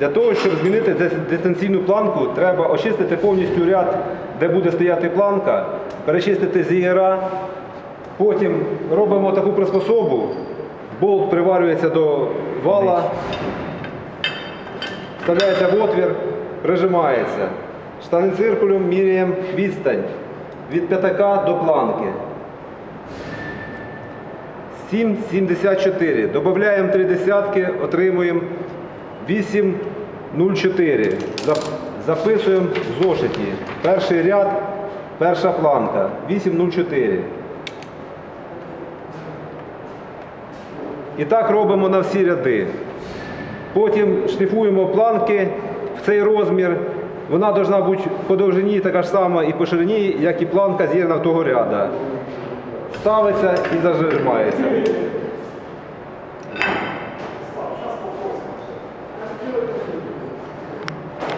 Для того, щоб змінити дистанційну планку, треба очистити повністю ряд, де буде стояти планка, перечистити зігера. Потім робимо таку приспособу, болт приварюється до вала, вставляється в отвір, прижимається. Штанециркулем міряємо відстань від п'ятака до планки. 7,74. Додаємо 3 десятки, отримуємо 8,04. Записуємо в зошиті. Перший ряд, перша планка. 8,04. І так робимо на всі ряди. Потім шліфуємо планки в цей розмір. Вона повинна бути по довжині така ж сама і по ширині, як і планка в того ряда. Ставиться і зажимається.